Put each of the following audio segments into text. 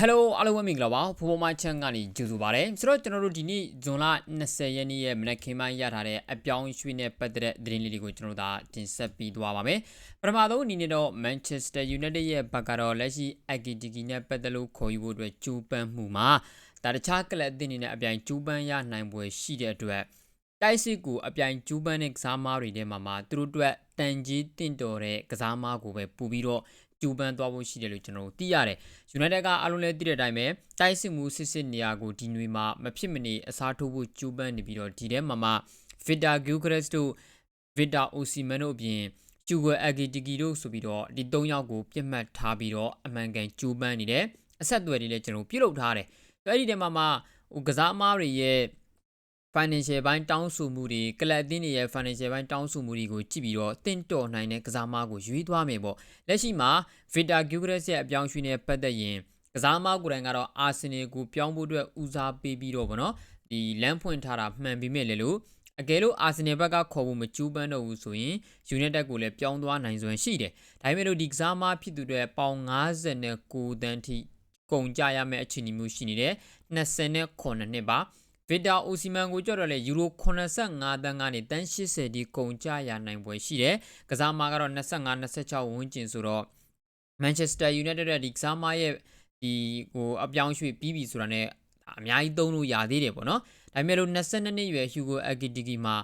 Hello အားလုံးပဲမင်္ဂလာပါဖိုးဖိုးမချန်ကနေကြိုဆိုပါရစေဆိုတော့ကျွန်တော်တို့ဒီနေ့ဇွန်လ20ရက်နေ့ရဲ့မနက်ခင်းပိုင်းရထားတဲ့အပြောင်းရွှေ့နဲ့ပတ်သက်တဲ့သတင်းလေးတွေကိုကျွန်တော်တို့ဒါတင်ဆက်ပြီးသွားပါမယ်ပထမဆုံးအနေနဲ့တော့ Manchester United ရဲ့ဘက်ကတော့လက်ရှိ Agitiki နဲ့ပတ်သက်လို့ခေါ်ယူဖို့အတွက်ကြိုးပမ်းမှုမှာဒါတခြားကလပ်အသင်းတွေနဲ့အပြိုင်ကြိုးပမ်းရနိုင်ပွဲရှိတဲ့အတွက်တိုက်စစ်ကိုအပြိုင်ကျူးပန်းတဲ့ကစားမားတွေထဲမှာမှာသူတို့အတွက်တန်ကြီးတင့်တော်တဲ့ကစားမားကိုပဲပူပြီးတော့ ကျူးပန်းသွားဖို့ရှိတယ်လို့ကျွန်တော်တို့သိရတယ်။ United ကအလုံးလဲသိတဲ့အတိုင်းပဲတိုက်စစ်မှုစစ်စစ်နေရာကိုဒီနွေမှာမဖြစ်မနေအစားထိုးဖို့ကျူးပန်းနေပြီးတော့ဒီထဲမှာမှ Victor Gyökeres တို့ Victor Osimhen တို့အပြင်ကျူဂွယ်အဂီတီကီတို့ဆိုပြီးတော့ဒီ၃ယောက်ကိုပြစ်မှတ်ထားပြီးတော့အမှန်ကန်ကျူးပန်းနေတယ်။အဆက်အသွယ်တွေလည်းကျွန်တော်ပြုလုပ်ထားတယ်။အဲ့ဒီထဲမှာမှဟိုကစားမားတွေရဲ့ financial ဘိုင်းတောင်းဆိုမှုတွေကလပ်အသင်းတွေရဲ့ financial ဘိုင်းတောင်းဆိုမှုတွေကိုကြည့်ပြီးတော့တင့်တော်နိုင်တဲ့ကစားမကိုရွေးသွားမယ်ပေါ့လက်ရှိမှာ Victor Gyökeres ရဲ့အပြောင်းရွှေ့နဲ့ပတ်သက်ရင်ကစားမကိုယ်တိုင်ကတော့ Arsenal ကိုပြောင်းဖို့အတွက်ဦးစားပေးပြီးတော့ဗောနော်ဒီလမ်းဖွင့်ထားတာမှန်ပြီးမဲ့လေလို့အကယ်လို့ Arsenal ဘက်ကခေါ်ဖို့မကြိုးပမ်းတော့ဘူးဆိုရင် United ကိုလည်းပြောင်းသွားနိုင်စွမ်းရှိတယ်ဒါပေမဲ့လို့ဒီကစားမဖြစ်သူတွေပေါင်59တန်းထိကုန်ကြရမယ့်အခြေအနေမျိုးရှိနေတယ်29နှစ်ပါ ဗီတာအိုစီမန်ကိုကြတော့လေယူရို85တန်းကနေတန်း80ဒီကုန်ကြရနိုင်ပွဲရှိတယ်။ကစားမကတော့25 26ဝန်းကျင်ဆိုတော့ Manchester United ရဲ့ဒီကစားမရဲ့ဒီဟိုအပြောင်းရွှေ့ပြီးပြီဆိုတာ ਨੇ အများကြီးသုံးလို့ရသေးတယ်ပေါ့နော်။ဒါပေမဲ့လို့22နှစ်ရွယ် Hugo Ekitike မှာ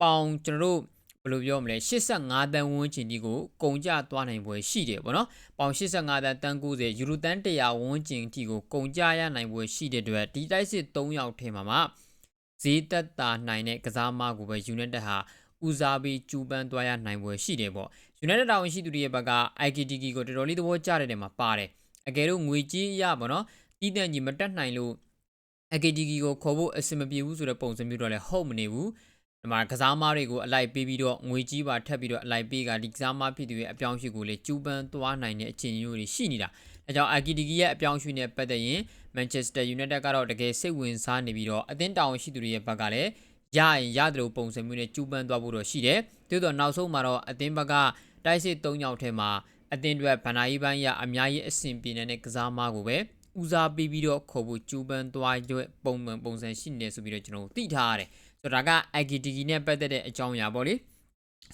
ပေါင်ကျွန်တော်တို့ ဘယ်လိုပြောမလဲ85တန်းဝန်းကျင်ဒီကိုကုန်ကြသွားနိုင်ပွဲရှိတယ်ပေါ့နော်ပေါင်85တန်းတန်း90ယူရိုတန်း100ဝန်းကျင်အထိကိုကုန်ကြရနိုင်ပွဲရှိတဲ့အတွက်ဒီတိုက်စစ်3ယောက်ထဲမှာမှဈေးသက်သာနိုင်တဲ့ကစားမကိုပဲ United ဟာဦးစားပေးကျူးပန်းသွားရနိုင်ပွဲရှိတယ်ပေါ့ United တာဝန်ရှိသူတွေရဲ့ဘက်က IKTK ကိုတော်တော်လေးသဘောကျတဲ့နေမှာပါတယ်အကယ်လို့ငွေကြီးရပါတော့တီးတန့်ကြီးမတက်နိုင်လို့ IKTK ကိုခေါ်ဖို့အဆင်မပြေဘူးဆိုတဲ့ပုံစံမျိုးတော့လည်းဟုတ်မနေဘူး ဒီမှာကစားမားတွေကိုအလိုက်ပေးပြီးတော့ငွေကြီးပါထပ်ပြီးတော့အလိုက်ပေးကဒီကစားမားဖြစ်သူရဲ့အပြောင်းအရွှေ့ကိုလည်းကျူးပန်းသွားနိုင်တဲ့အခြေအနေမျိုးတွေရှိနေတာ။ဒါကြောင့်အာကီဒီကီရဲ့အပြောင်းအရွှေ့နဲ့ပတ်သက်ရင်မန်ချက်စတာယူနိုက်တက်ကတော့တကယ်စိတ်ဝင်စားနေပြီးတော့အသင်းတာဝန်ရှိသူတွေရဲ့ဘက်ကလည်းရရင်ရတယ်လို့ပုံစံမျိုးနဲ့ကျူးပန်းသွားဖို့တော့ရှိတယ်။သို့တော့နောက်ဆုံးမှာတော့အသင်းဘက်ကတိုက်စစ်၃ယောက်ထဲမှာအသင်းတွေဗန်နာယီပိုင်းရအများကြီးအဆင်ပြေနေတဲ့ကစားမားကိုပဲဦးစားပေးပြီးတော့ခေါ်ဖို့ကျူးပန်းသွားရွက်ပုံမှန်ပုံစံရှိနေဆိုပြီးတော့ကျွန်တော်သိထားရတယ်။ ဆိုတော့ဒါက IGTG နဲ့ပတ်သက်တဲ့အကြောင်းအရာပေါ့လေ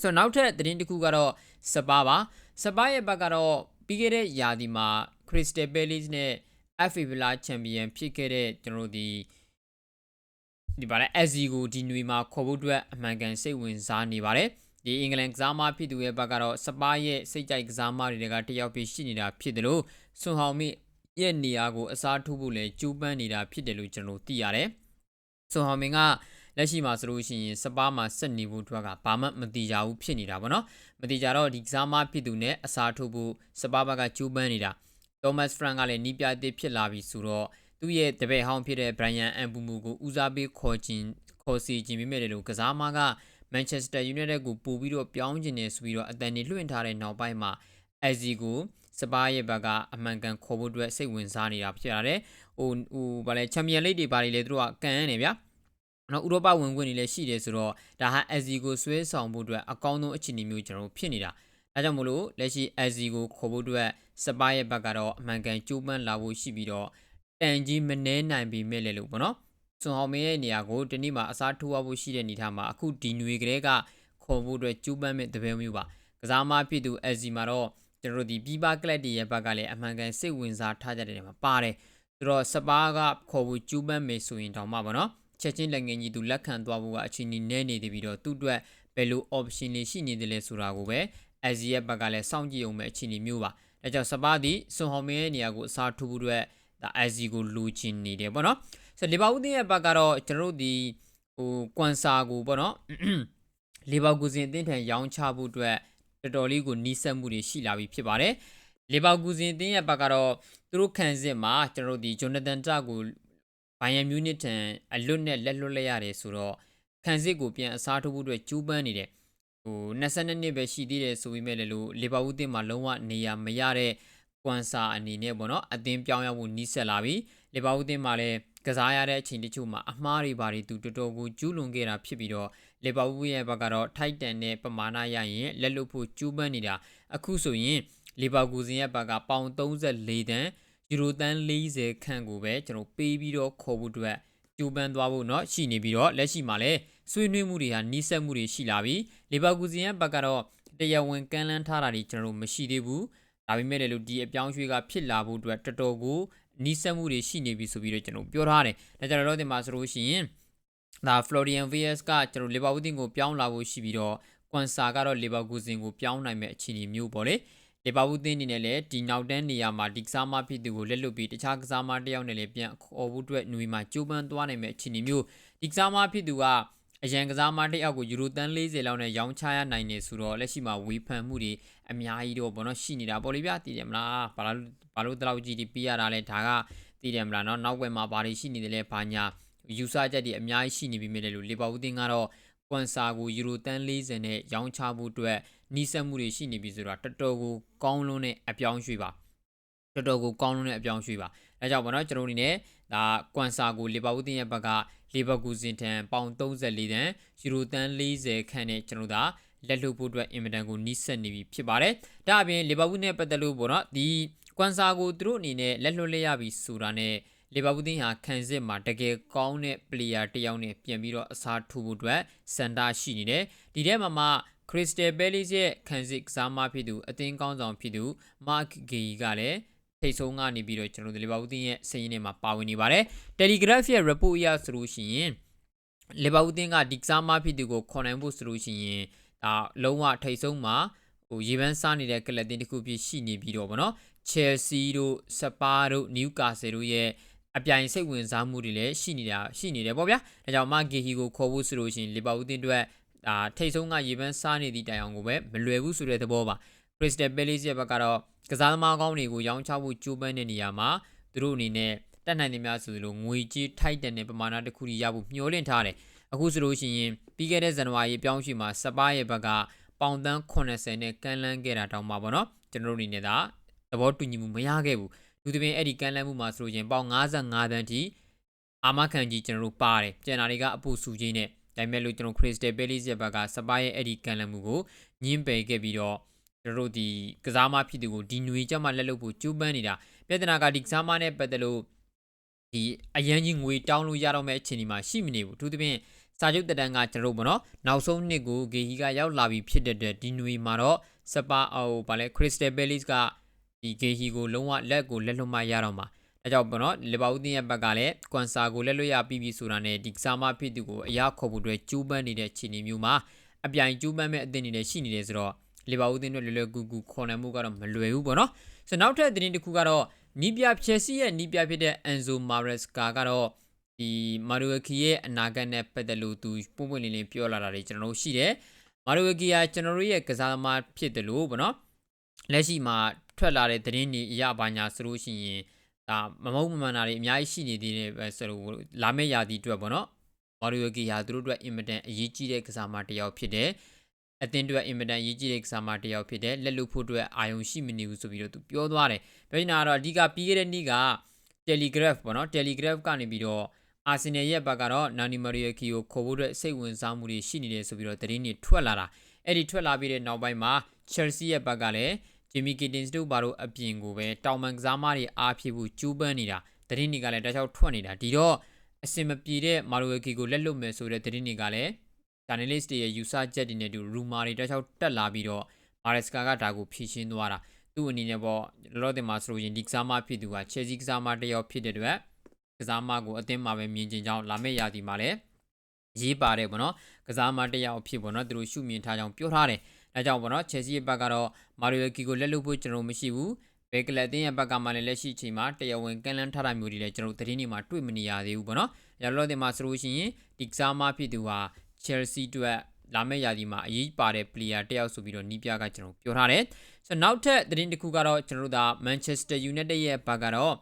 ဆိုတော့နောက်ထပ်သတင်းတစ်ခုကတော့စပါပါစပါရဲ့ဘက်ကတော့ပြီးခဲ့တဲ့ယာဒီမှာ Crystal Palace နဲ့ FA Villa Champion ဖြစ်ခဲ့တဲ့ကျွန်တော်တို့ဒီဒီပါလဲ SC ကိုဒီနွေမှာခေါ်ဖို့အတွက်အမှန်ကန်စိတ်ဝင်စားနေပါတယ်ဒီအင်္ဂလန်ကစားမဖြစ်သူရဲ့ဘက်ကတော့စပါရဲ့စိတ်ကြိုက်ကစားမတွေကတယောက်ပြရှိနေတာဖြစ်တယ်လို့ဆွန်ဟောင်မီရဲ့နေရာကိုအစားထိုးဖို့လဲကြိုးပမ်းနေတာဖြစ်တယ်လို့ကျွန်တော်သိရတယ်ဆွန်ဟောင်မီက လက်ရှိမှာဆိုလို့ရှိရင်စပါးမှာဆက်နေဖို့အတွက်ကဘာမှမတိကြဘူးဖြစ်နေတာပေါ့နော်မတိကြတော့ဒီကစားမဖြစ်သူနဲ့အစားထိုးဖို့စပါးဘက်ကကျူးပန်းနေတာသောမတ်ဖရန်ကလည်းနီးပြအသစ်ဖြစ်လာပြီဆိုတော့သူ့ရဲ့တပည့်ဟောင်းဖြစ်တဲ့ဘရိုင်ယန်အန်ပူမူကိုဦးစားပေးခေါ်ခြင်းခေါ်စီခြင်းမိမဲ့တယ်လို့ကစားမကမန်ချက်စတာယူနိုက်တက်ကိုပို့ပြီးတော့ပြောင်းကျင်နေဆိုပြီးတော့အတန်နေလွှင့်ထားတဲ့နောက်ပိုင်းမှာအက်ဇီကိုစပါးရဲ့ဘက်ကအမှန်ကန်ခေါ်ဖို့အတွက်စိတ်ဝင်စားနေတာဖြစ်ရတယ်။ဟိုဟိုဗာလဲချန်ပီယံလိတ်တွေဘာတွေလဲသူတို့ကကန်ရနေဗျာ။ နော်ဥရောပဝင်ခွင့်တွေလည်းရှိတယ်ဆိုတော့ဒါဟာ SC ကိုဆွဲဆောင်ဖို့အတွက်အကောင်းဆုံးအခြေအနေမျိုးကျွန်တော်တို့ဖြစ်နေတာဒါကြောင့်မို့လို့လက်ရှိ SC ကိုခေါ်ဖို့အတွက်စပါးရဲ့ဘက်ကတော့အမှန်ကန်ကြိုးပမ်းလာဖို့ရှိပြီးတော့တန်ကြီးမနှဲနိုင်ပြီမဲ့လေလို့ပေါ့နော်စွန်ဟောင်မင်းရဲ့နေရာကိုဒီနေ့မှာအစားထိုးဖို့ရှိတဲ့အနေထားမှာအခုဒီနွေကလေးကခေါ်ဖို့အတွက်ကြိုးပမ်းမဲ့တပည့်မျိုးပါကစားမဖြစ်သူ SC မှာတော့ကျွန်တော်တို့ဒီပြီးပါကလပ်တွေရဲ့ဘက်ကလည်းအမှန်ကန်စိတ်ဝင်စားထားကြတဲ့နေရာမှာပါတယ်ဆိုတော့စပါးကခေါ်ဖို့ကြိုးပမ်းမယ်ဆိုရင်တောင်မှပေါ့နော် ချက်ချင်းလက်ငယ်ကြီးသူလက်ခံသွားဖို့ကအချိန်ကြီးနည်းနေသေးပြီးတော့သူ့အတွက်ဘယ်လို option တွေရှိနေတယ်လဲဆိုတာကိုပဲ Asia ရဲ့ဘက်ကလည်းစောင့်ကြည့်အောင်ပဲအချိန်ကြီးမျိုးပါဒါကြောင့်စပါးဒီဆွန်ဟော်မင်းရဲ့နေရာကိုအစားထိုးဖို့အတွက်ဒါ Asia ကိုလိုချင်နေတယ်ပေါ့နော်ဆိုလီဗာပူးရဲ့ဘက်ကတော့ကျွန်တော်တို့ဒီဟိုကွမ်ဆာကိုပေါ့နော်လီဗာပူးစင်အသင်းထံရောင်းချဖို့အတွက်တော်တော်လေးကိုနီးစပ်မှုတွေရှိလာပြီဖြစ်ပါတယ်လီဗာပူးစင်အသင်းရဲ့ဘက်ကတော့သူတို့ခံစစ်မှာကျွန်တော်တို့ဒီဂျိုနာသန်တာကို ဘိုင်ယန်မြူးနစ်ထံအလွတ်နဲ့လက်လွတ်လိုက်ရတယ်ဆိုတော့ခံစစ်ကိုပြန်အစားထိုးဖို့အတွက်ကြိုးပမ်းနေတယ်ဟို22နှစ်ပဲရှိသေးတယ်ဆိုပေမဲ့လည်းလို့လီဗာပူးတင်မှာလုံးဝနေရာမရတဲ့ကွမ်ဆာအနေနဲ့ပေါ့နော်အသင်းပြောင်းရဖို့နီးစက်လာပြီလီဗာပူးတင်မှာလည်းကစားရတဲ့အချိန်တချို့မှာအမှားတွေဘာတွေသူတော်တော်ကိုကျူးလွန်ခဲ့တာဖြစ်ပြီးတော့လီဗာပူးရဲ့ဘက်ကတော့ထိုက်တန်တဲ့ပမာဏရရင်လက်လွတ်ဖို့ကျူးပန်းနေတာအခုဆိုရင်လီဗာပူးစင်ရဲ့ဘက်ကပေါင်34တန်း ယူရိုတန်း40ခန့်ကိုပဲကျွန်တော်ပေးပြီးတော့ခေါ်ဖို့အတွက်ကြိုးပမ်းသွားဖို့เนาะရှိနေပြီးတော့လက်ရှိမှာလည်းဆွေးနွေးမှုတွေဟာနှီးစက်မှုတွေရှိလာပြီးလီဗာပူးဇင်ရဲ့ဘက်ကတော့တရားဝင်ကမ်းလှမ်းထားတာတွေကျွန်တော်တို့မရှိသေးဘူးဒါပေမဲ့လည်းလို့ဒီအပြောင်းရွှေ့ကဖြစ်လာဖို့အတွက်တော်တော်ကိုနှီးစက်မှုတွေရှိနေပြီဆိုပြီးတော့ကျွန်တော်ပြောထားတယ်ဒါကြောင့်တော့ဒီမှာဆိုလို့ရှိရင်ဒါ Florian Vs ကကျွန်တော်လီဗာပူးတင်ကိုပြောင်းလာဖို့ရှိပြီးတော့ကွန်ဆာကတော့လီဗာပူးဇင်ကိုပြောင်းနိုင်မဲ့အခြေအနေမျိုးပေါ့လေ လီဗာပူးတင်အနေနဲ့လည်းဒီနောက်တန်းနေရာမှာဒီကစားမဖြစ်သူကိုလက်လွတ်ပြီးတခြားကစားမတစ်ယောက်နဲ့လည်းပြန်ခေါ်ဖို့အတွက်ຫນွေမှာကြိုးပမ်းသွားနိုင်မဲ့အခြေအနေမျိုးဒီကစားမဖြစ်သူကအရန်ကစားမတစ်ယောက်ကိုယူရိုတန်း40လောက်နဲ့ရောင်းချရနိုင်နေဆိုတော့လက်ရှိမှာဝေဖန်မှုတွေအများကြီးတော့ဘောနော်ရှိနေတာပေါ့လေဗျာတည်တယ်မလားဘာလို့ဘာလို့တလောက်ကြီးဒီပြရတာလဲဒါကတည်တယ်မလားเนาะနောက်ွယ်မှာဘာတွေရှိနေတယ်လဲဘာညာယူဆချက်တွေအများကြီးရှိနေပြီမြဲလို့လီဗာပူးတင်ကတော့ကွန်ဆာကိုယူရိုတန်း40နဲ့ရောင်းချဖို့အတွက် နီးစပ်မှုတွေရှိနေပြီဆိုတော့တော်တော်ကိုကောင်းလွန်းတဲ့အပြောင်းရွှေ့ပါတော်တော်ကိုကောင်းလွန်းတဲ့အပြောင်းရွှေ့ပါအဲကြောင့်ဘောနော်ကျွန်တော်အနေနဲ့ဒါကွန်ဆာကိုလီဗာပူးတင်ရဲ့ဘက်ကလီဗာပူးဇင်တန်ပေါင်34တန်ယူရိုတန်း40ခန့်နဲ့ကျွန်တော်တို့ဒါလက်လွတ်ဖို့အတွက်အင်မတန်ကိုနီးစပ်နေပြီဖြစ်ပါတယ်။ဒါအပြင်လီဗာပူးနဲ့ပတ်သက်လို့ပေါ့နော်ဒီကွန်ဆာကိုသူတို့အနေနဲ့လက်လွတ်လိုက်ရပြီဆိုတာနဲ့လီဗာပူးသင်းဟာခံစစ်မှာတကယ်ကောင်းတဲ့ပလေယာတစ်ယောက်နဲ့ပြန်ပြီးတော့အစားထိုးဖို့အတွက်စန်တာရှိနေတယ်။ဒီထဲမှာမှ ခရစ္စတယ်ဘဲလီစ်ရဲ့ခံစစ်ကစားမဖြစ်သူအသင်းကောင်းဆောင်ဖြစ်သူမာ့ဂီကလည်းထိတ်ဆုံးကနေပြီးတော့ကျွန်တော်တို့လီဗာပူးသင်းရဲ့စည်ရင်းထဲမှာပါဝင်နေပါတယ်။ Telegraph ရဲ့ report အရဆိုလို့ရှိရင်လီဗာပူးသင်းကဒီကစားမဖြစ်သူကိုခေါ်နိုင်ဖို့ဆိုလို့ရှိရင်ဒါလုံးဝထိတ်ဆုံးမှာဟိုရေပန်းစားနေတဲ့ကလပ်တင်တစ်ခုဖြစ်ရှိနေပြီးတော့ဗောနော် Chelsea တို့စပါးတို့ Newcastle တို့ရဲ့အပြိုင်စိတ်ဝင်စားမှုတွေလည်းရှိနေတာရှိနေတယ်ပေါ့ဗျာ။ဒါကြောင့်မာဂီဟီကိုခေါ်ဖို့ဆိုလို့ရှိရင်လီဗာပူးတင်အတွက် ဒါထိတ်ဆုံးကရေပန်းစားနေသည့်တိုင်အောင်ကိုပဲမလွယ်ဘူးဆိုတဲ့သဘောပါ။ Crystal Palace ရဲ့ဘက်ကတော့ကစားသမားကောင်းတွေကိုရောင်းချဖို့ကြိုးပမ်းတဲ့နေရာမှာသူတို့အနေနဲ့တက်နိုင်နေများဆိုလို့ငွေကြေးထိုက်တန်တဲ့ပမာဏတစ်ခုရဖို့မျှော်လင့်ထားတယ်။အခုဆိုလို့ရှိရင်ပြီးခဲ့တဲ့ဇန်နဝါရီပြောင်းရွှေ့မှာစပါးရဲ့ဘက်ကပေါင်တန်း80နဲ့ကမ်းလှမ်းခဲ့တာတောင်မှပေါ့နော်ကျွန်တော်တို့အနေနဲ့ဒါသဘောတူညီမှုမရခဲ့ဘူးလူသဖြင့်အဲ့ဒီကမ်းလှမ်းမှုမှာဆိုရင်ပေါင်55တန်းထိအာမခံကြီးကျွန်တော်တို့ပါတယ်ကျန်တာတွေကအပူစုကြီးနဲ့ ဒါပေမဲ့လို့ကျွန်တော် Crystal Palace ရဲ့ဘက်ကစပါးရဲ့အဲ့ဒီကန်လမှုကိုညင်းပယ်ခဲ့ပြီးတော့ကျွန်တော်တို့ဒီကစားမဖြစ်သူကိုဒီနွေကြမှာလက်လုပ်ဖို့ကြိုးပမ်းနေတာပြဿနာကဒီကစားမနဲ့ပတ်သက်လို့ဒီအရန်ကြီးငွေတောင်းလို့ရတော့မယ့်အခြေအနေမှာရှိမနေဘူးသူသဖြင့်စာချုပ်တတန်းကကျွန်တော်တို့ဗောနော်နောက်ဆုံးနှစ်ကိုဂေဟီကရောက်လာပြီဖြစ်တဲ့အတွက်ဒီနွေမှာတော့စပါအော်ဗာလဲ Crystal Palace ကဒီဂေဟီကိုလုံးဝလက်ကိုလက်လွတ်မရတော့မှာ ဒါကြောင့်ပေါ့နော်လီဗာပူးတင်းရဲ့ဘက်ကလည်းကွန်ဆာကိုလက်လွတ်ရပြီးပြီဆိုတာနဲ့ဒီကစားမဖြစ်သူကိုအရာခေါ်ဖို့အတွက်ကျူးပန်းနေတဲ့ခြေအနေမျိုးမှာအပြိုင်ကျူးပန်းမဲ့အသင်းတွေလည်းရှိနေတယ်ဆိုတော့လီဗာပူးတင်းတို့လွယ်လွယ်ကူကူခေါ်နိုင်မှုကတော့မလွယ်ဘူးပေါ့နော်ဆိုတော့နောက်ထပ်သတင်းတစ်ခုကတော့နီးပြဖြယ်စီရဲ့နီးပြဖြစ်တဲ့အန်ဇိုမာရက်စကာကတော့ဒီမာရူဝကီရဲ့အနာဂတ်နဲ့ပတ်သက်လို့သူပုံပွင့်လင်းလင်းပြောလာတာတွေကျွန်တော်တို့ရှိတယ်မာရူဝကီကကျွန်တော်တို့ရဲ့ကစားသမားဖြစ်တယ်လို့ပေါ့နော်လက်ရှိမှာထွက်လာတဲ့သတင်းတွေအရပါညာဆိုလို့ရှိရင် ဒါမမုံမမှန်တာတွေအများကြီးရှိနေသေးတယ်ပဲဆိုလို့လာမယ့်ရာသီအတွက်ပေါ့နော်မာရီယိုကီဟာသူတို့အတွက်အင်မတန်အရေးကြီးတဲ့ကစားမတစ်ယောက်ဖြစ်တယ်အသင်းအတွက်အင်မတန်ရေးကြီးတဲ့ကစားမတစ်ယောက်ဖြစ်တယ်လက်လွတ်ဖို့အတွက်အာယုံရှိမနေဘူးဆိုပြီးတော့သူပြောသွားတယ်ပြောနေတာကတော့အဓိကပြီးခဲ့တဲ့နေ့က Telegraph ပေါ့နော် Telegraph ကနေပြီးတော့အာဆင်နယ်ရဲ့ဘက်ကတော့နာနီမာရီယကီကိုခေါ်ဖို့အတွက်စိတ်ဝင်စားမှုတွေရှိနေတယ်ဆိုပြီးတော့သတင်းတွေထွက်လာတာအဲ့ဒီထွက်လာပြီးတဲ့နောက်ပိုင်းမှာ Chelsea ရဲ့ဘက်ကလည်း ဂျီမီကီတင်စ်တို့ဘာလို့အပြင်ကိုပဲတောင်မန်ကစားမတွေအားဖြည့်ဖို့ကြိုးပမ်းနေတာသတင်းတွေကလည်းတခြားထွက်နေတာဒီတော့အစင်မပြေတဲ့မာရိုဝကီကိုလက်လွတ်မယ်ဆိုတဲ့သတင်းတွေကလည်း journalist တွေရဲ့ user ချက်တွေနဲ့တူ rumor တွေတခြားတက်လာပြီးတော့မာရက်စကာကဒါကိုဖြည့်ရှင်းသွားတာသူ့အနေနဲ့ပေါ့လောလောဆယ်မှာဆိုရင်ဒီကစားမဖြစ်သူက Chelsea ကစားမတစ်ယောက်ဖြစ်တဲ့အတွက်ကစားမကိုအသင်းမှာပဲမြင်ကျင်ကြောင်းလာမယ့်ရာသီမှာလည်းရေးပါတယ်ပေါ့နော်ကစားမတစ်ယောက်ဖြစ်ပေါ့နော်သူတို့ရှုမြင်ထားကြောင်းပြောထားတယ်။ ဒါကြောင့်ပေါ့နော်ချယ်ဆီရဲ့ဘက်ကတော့မာရီယိုကီကိုလက်လွတ်ဖို့ကျွန်တော်မရှိဘူး။ဘယ်ကလပ်တင်းရဲ့ဘက်ကမှလည်းလက်ရှိချိန်မှာတရားဝင်ကန်လန်းထားတာမျိုးတွေလည်းကျွန်တော်သတင်းတွေမှာတွေ့မနေရသေးဘူးပေါ့နော်။ရလောတဲ့မှာဆိုလို့ရှိရင်ဒီကစားမဖြစ်သူဟာချယ်ဆီအတွက်လာမယ့်ရာသီမှာအရေးပါတဲ့ player တယောက်ဆိုပြီးတော့နီးပြကကျွန်တော်ပြောထားတယ်။ဆိုတော့နောက်ထပ်သတင်းတစ်ခုကတော့ကျွန်တော်တို့ဒါ Manchester United ရဲ့ဘက်ကတော့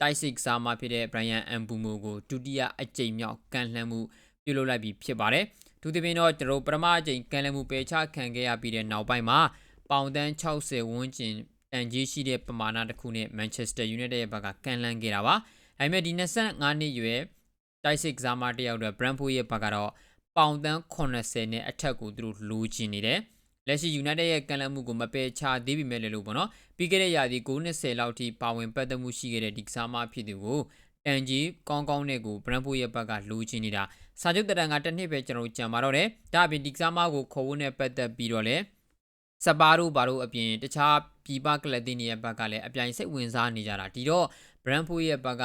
တိုက်စစ်စားမဖြစ်တဲ့ Brian Mbumo ကိုဒုတိယအကြိမ်မြောက်ကန်လှမ်းမှု ပြုလုပ်လိုက်ပြီးဖြစ်ပါတယ်။သူတပင်းတော့ကျွန်တော်ပထမအကြိမ်ကန်လမှုပယ်ချခံခဲ့ရပြီးတဲ့နောက်ပိုင်းမှာပေါင်တန်း60ဝန်းကျင်တန်ကြီးရှိတဲ့ပမာဏတစ်ခုနဲ့ Manchester United ရဲ့ဘက်ကကန်လန်းခဲ့တာပါ။ဒါပေမဲ့ဒီ25နှစ်ရွယ်တိုက်စစ်ကစားမတယောက်တော့ Brentford ရဲ့ဘက်ကတော့ပေါင်တန်း80နဲ့အထက်ကိုသူတို့လိုချင်နေတယ်လက်ရှိ United ရဲ့ကန်လန့်မှုကိုမပယ်ချသေးပေမဲ့လည်းလို့ပေါ့နော်ပြီးခဲ့တဲ့ရာသီ9-20လောက်ထိပါဝင်ပတ်သက်မှုရှိခဲ့တဲ့ဒီကစားမဖြစ်သူကိုတန်ကြီးကောင်းကောင်းနဲ့ကို Brentford ရဲ့ဘက်ကလိုချင်နေတာ စာချုပ်တက်တန်ကတစ်နှစ်ပဲကျွန်တော်တို့ကြံပါတော့တယ်ဒါအပြင်ဒီကစားမကိုခေါ်ဖို့နဲ့ပတ်သက်ပြီးတော့လည်းစပါတို့ဘာတို့အပြင်တခြားပြည်ပကလပ်တင်းတွေရဲ့ဘက်ကလည်းအပြိုင်စိတ်ဝင်စားနေကြတာဒီတော့ Brentford ရဲ့ဘက်က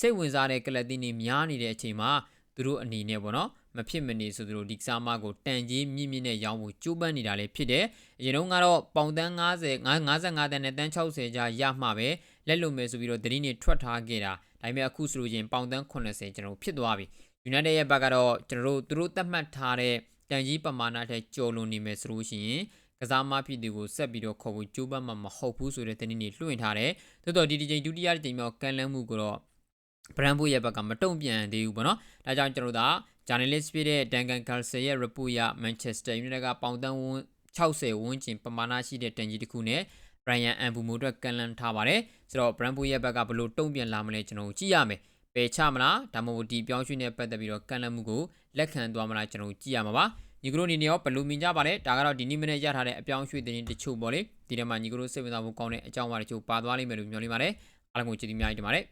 စိတ်ဝင်စားတဲ့ကလပ်တင်းတွေများနေတဲ့အချိန်မှာသူတို့အနေနဲ့ပေါ့နော်မဖြစ်မနေဆိုသူတို့ဒီကစားမကိုတန်ကြီးမြင့်မြင့်နဲ့ရောင်းဖို့ကြိုးပမ်းနေတာလည်းဖြစ်တယ်အရင်တုန်းကတော့ပေါင်တန်း90 55တန်းနဲ့တန်း60ကြားရမှပဲလက်လွန်မယ်ဆိုပြီးတော့သတင်းတွေထွက်ထားခဲ့တာ ဒါပေမဲ့အခုဆိုလို့ချင်းပေါင်တန်း80ကျွန်တော်တို့ဖြစ်သွားပြီ United ရဲ့ဘက်ကတော့ကျွန်တော်တို့သူတို့သတ်မှတ်ထားတဲ့တန်ကြီးပမာဏထက်ကျော်လွန်နေမယ်ဆိုလို့ရှိရင်ကစားမဖြစ်သူကိုဆက်ပြီးတော့ခေါ်ဖို့ကြိုးပမ်းမှာမဟုတ်ဘူးဆိုတဲ့သတင်းတွေလွှင့်ထားတယ်။သို့တော်ဒီဒီချိန်ဒုတိယချိန်မြောက်ကန်လန်းမှုကိုတော့ Brentford ရဲ့ဘက်ကမတုံ့ပြန်သေးဘူးပေါ့နော်။ဒါကြောင့်ကျွန်တော်တို့က journalist ဖြစ်တဲ့ Duncan Calcer ရဲ့ report ရ Manchester United ကပေါင်တန်းဝန်း60ဝန်းကျင်ပမာဏရှိတဲ့တန်ကြီးတစ်ခုနဲ့ Brian Mbumo အတွက်ကန်လန်းထားပါတယ်။ဆိုတော့ Brentford ရဲ့ဘက်ကဘလို့တုံ့ပြန်လာမလဲကျွန်တော်တို့ကြည့်ရမယ်။ပယ်ချမလားဒါမှမဟုတ်ဒီပြောင်းရွှေ့နဲ့ပတ်သက်ပြီးတော့ကန်လန်းမှုကိုလက်ခံသွားမလားကျွန်တော်တို့ကြည့်ရမှာပါ။ညီကတို့အနေနဲ့ရောဘယ်လိုမြင်ကြပါလဲဒါကတော့ဒီနေ့မနေ့ရထားတဲ့အပြောင်းရွှေ့တဲ့တချို့ပေါ့လေဒီထဲမှာညီကတို့စိတ်ဝင်စားဖို့ကောင်းတဲ့အကြောင်းအရာတချို့ပါသွားလိမ့်မယ်လို့မျှော်လင့်ပါတယ်အားလုံးကိုကျေးဇူးများကြီးတင်ပါတယ်